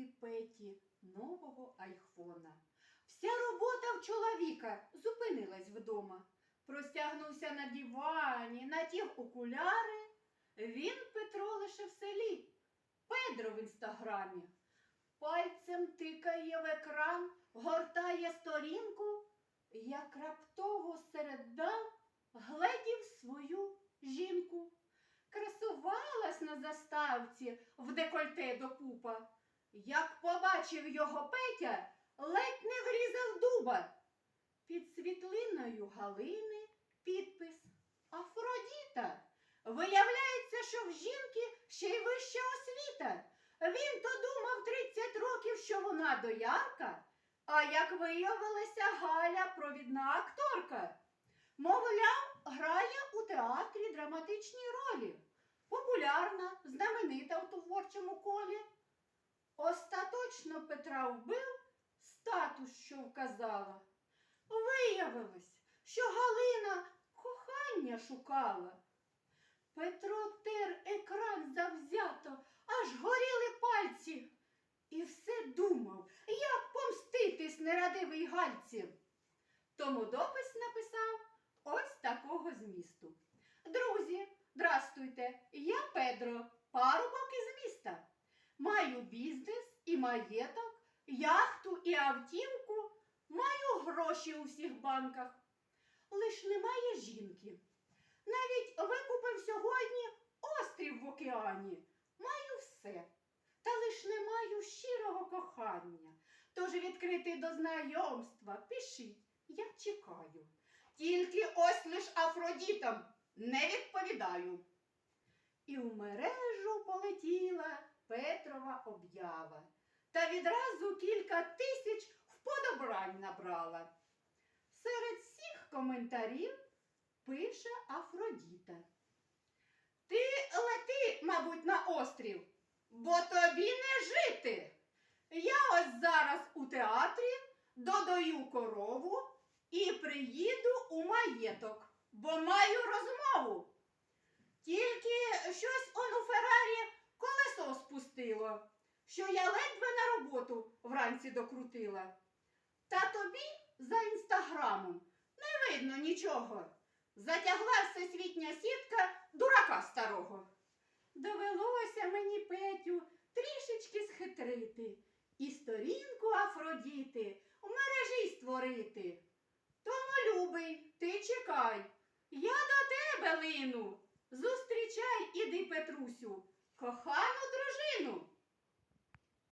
купити Петі нового айфона. Вся робота в чоловіка зупинилась вдома. Простягнувся на дивані, натяг окуляри. Він Петро лише в селі, Педро в інстаграмі. Пальцем тикає в екран, гортає сторінку, як раптово серед дам гледів свою жінку. Красувалась на заставці в декольте до пупа. Як побачив його Петя, ледь не врізав дуба. Під світлиною Галини підпис Афродіта. Виявляється, що в жінки ще й вища освіта. Він то думав 30 років, що вона доярка, а як виявилася Галя провідна акторка. Мовляв, грає у театрі драматичні ролі. Популярна, знаменита в творчому колі. Остаточно Петра вбив статус, що вказала. Виявилось, що Галина кохання шукала. Петро тер екран завзято, аж горіли пальці. І все думав, як помститись нерадивий гальці. Тому допис написав ось такого змісту. Друзі, здрастуйте, я Педро, парубок із. Маю бізнес і маєток, яхту і автівку, маю гроші у всіх банках. Лиш немає жінки. Навіть викупив сьогодні острів в океані. Маю все. Та лиш не маю щирого кохання. Тож відкритий до знайомства, пишіть, я чекаю. Тільки ось лиш Афродітам не відповідаю. І в мережу полетіла Об'ява. Та відразу кілька тисяч вподобрань набрала. Серед всіх коментарів пише Афродіта. Ти лети, мабуть, на острів, бо тобі не жити. Я ось зараз у театрі додаю корову і приїду у маєток, бо маю розмову. Тільки щось що я ледве на роботу вранці докрутила. Та тобі за інстаграмом не видно нічого. Затягла всесвітня сітка дурака старого. Довелося мені, Петю, трішечки схитрити і сторінку Афродіти в мережі створити. Тому, любий, ти чекай, я до тебе лину. Зустрічай, іди, Петрусю, кохану дружину.